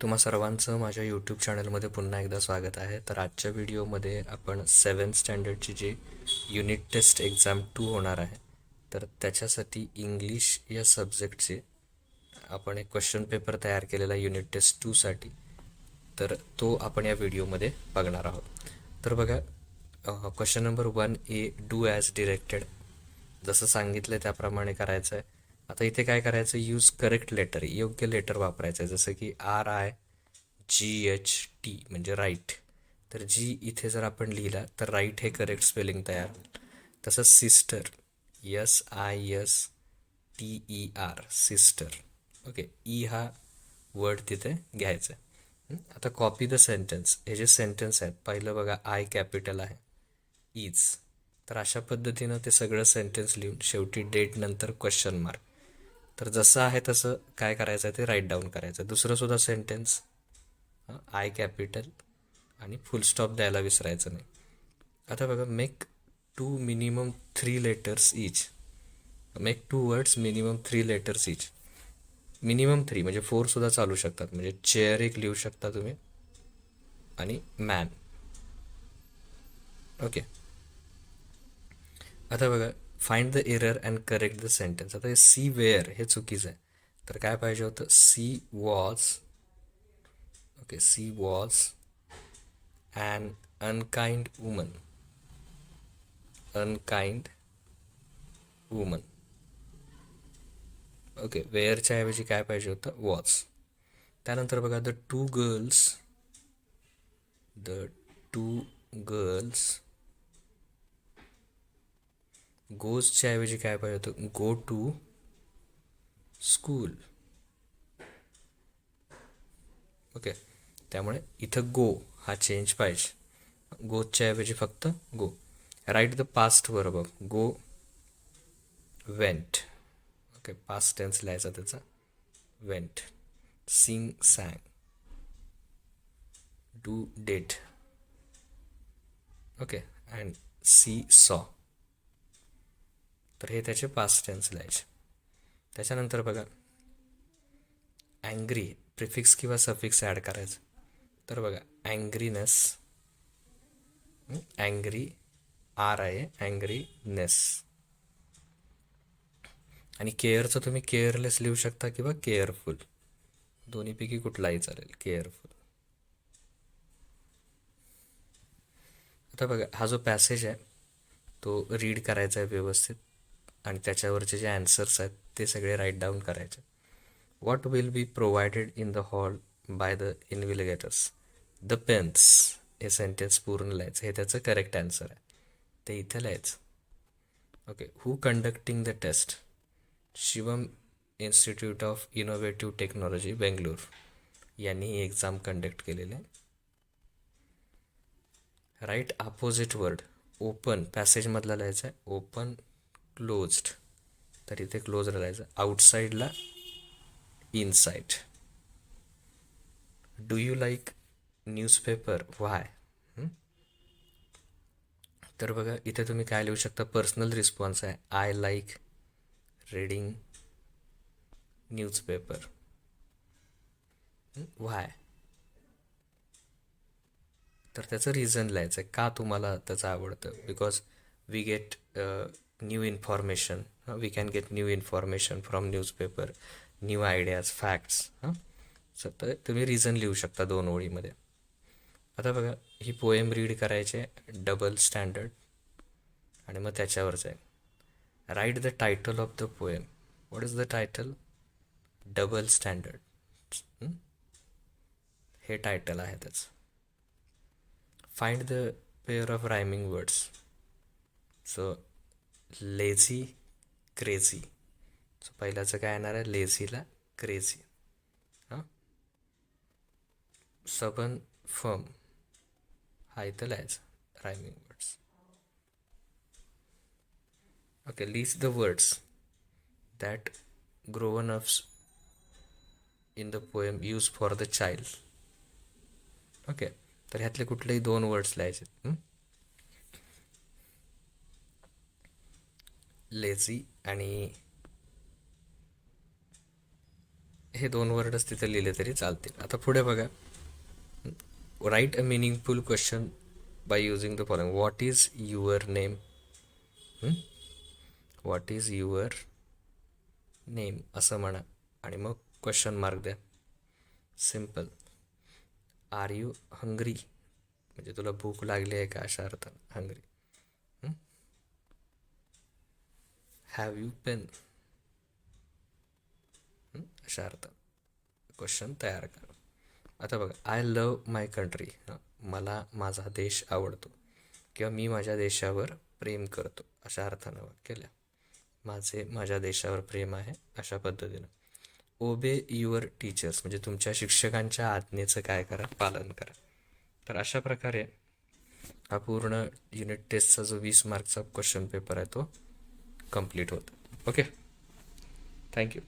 तुम्हा सर्वांचं माझ्या यूट्यूब चॅनलमध्ये पुन्हा एकदा स्वागत आहे. तर आजच्या व्हिडिओमध्ये आपण सेवन स्टँडर्डची जी युनिट टेस्ट एक्झाम टू होणार आहे तर त्याच्यासाठी इंग्लिश या सब्जेक्टचे आपण एक क्वेश्चन पेपर तयार केलेला युनिट टेस्ट टूसाठी तर तो आपण या व्हिडिओमध्ये बघणार आहोत. तर बघा question number one A do as directed जसं सांगितलं त्याप्रमाणे करायचं आहे आता इथे काय करायचं? यूज करेक्ट लेटर योग्य लेटर वापरायचं. आहे जसं की R I G H T म्हणजे राईट तर जी इथे जर आपण लिहिला तर राईट हे करेक्ट स्पेलिंग तयार तसंच sister S I S T E R sister okay E हा वर्ड तिथे घ्यायचा आहे. आता कॉपी द सेंटेन्स हे जे सेंटेन्स आहेत पहिलं बघा आय कॅपिटल आहे. इज तर अशा पद्धतीनं ते सगळं सेंटेन्स लिहून शेवटी डेट नंतर क्वेश्चन मार्क तर जसं आहे तसं काय करायचं आहे ते राईट डाऊन करायचं दुसरं सुद्धा सेंटेन्स आय कॅपिटल आणि फुल स्टॉप द्यायला विसरायचं नाही. आता बघा make two minimum three letters each make two words minimum three letters each minimum three म्हणजे फोर सुद्धा चालू शकतात. म्हणजे चेअर एक लिहू शकता तुम्ही आणि मॅन ओके आता बघा find the error and correct the sentence आता हे सी वेअर हे चुकीचं आहे. तर काय पाहिजे होतं? She was okay she was and unkind woman unkind woman okay वेअरच्या ऐवजी काय पाहिजे होतं? वॉज त्यानंतर बघा the two girls the two girls गोजच्या ऐवजी काय पाहिजे होतं? गो टू स्कूल ओके त्यामुळे इथं गो हा चेंज पाहिजे. गोच्या ऐवजी फक्त गो राईट द पास्ट बरोबर. Go went okay past tense लिहायचा त्याचा. Went sing sang do did okay and see saw तर हे त्याचे पास्ट टेन्स लिहायचे. त्याच्यानंतर बघा. अँग्री प्रिफिक्स किंवा सफिक्स ॲड करायचं. तर बघा अँग्रीनेस अँग्री आर आहे अँग्रीनेस आणि केअरचं तुम्ही केअरलेस लिहू शकता किंवा केअरफुल दोन्हीपैकी कुठलाही चालेल केअरफुल आता बघा हा जो पॅसेज आहे तो रीड करायचा आहे व्यवस्थित. आणि त्याच्यावरचे जे ॲन्सर्स आहेत ते सगळे राईट डाऊन करायचे. What will be provided in the hall by the invigilators the pens हे सेंटेन्स पूर्ण लिहायचं. हे त्याचं करेक्ट आन्सर आहे. ते इथं लिहायचं. Okay who conducting the test Shivam institute of innovative technology Bangalore यांनी ही एक्झाम कंडक्ट केलेली आहे. राईट अपोजिट वर्ड ओपन पॅसेजमधला लिहायचं आहे. ओपन क्लोज्ड तर इथे क्लोज राहायचं. आउटसाईडला inside do you like newspaper why तर बघा इथे तुम्ही काय लिहू शकता? पर्सनल रिस्पॉन्स आहे. I like reading newspaper why तर त्याचं रिझन लिहायचं आहे का तुम्हाला त्याचं आवडतं? Because we get new information we can get new information from newspaper new ideas facts हां सो तर तुम्ही रिझन लिहू शकता दोन ओळीमध्ये. आता बघा ही पोएम रीड करायचे डबल स्टँडर्ड आणि मग त्याच्यावरच आहे. Right the title of the poem what is the title double standard हे टायटल आहे त्याचं. Find the pair of rhyming words so lazy crazy. So पहिल्याचं काय येणार आहे? लेझीला क्रेझी. हां? सबन फर्म. हा इथं लिहायचा. Rhyming words. Okay list the words. That grown ups in the poem use for the child. Okay तर ह्यातले कुठलेही दोन वर्ड्स लिहायचे लेझी आणि हे दोन वर्डच तिथे लिहिले तरी चालतील. आता पुढे बघा. Right a meaningful question by using the following what is your name what is your name असं म्हणा. आणि मग क्वेश्चन मार्क द्या. सिंपल आर यू हंग्री म्हणजे तुला भूक लागली आहे का अशा अर्थानं? हंग्री हॅव यू पेन अशा अर्थात क्वेश्चन तयार करा. आता बघा आय लव माय कंट्री मला माझा देश आवडतो. किंवा मी माझ्या देशावर प्रेम करतो. अशा अर्थानं वाक्य लिहा. माझे माझ्या देशावर प्रेम आहे अशा पद्धतीनं. ओबे युअर टीचर्स म्हणजे तुमच्या शिक्षकांच्या आज्ञेचं काय करा? पालन करा. तर अशा प्रकारे हा पूर्ण युनिट टेस्टचा जो वीस मार्कचा क्वेश्चन पेपर आहे तो कंप्लीट होतं. Okay thank you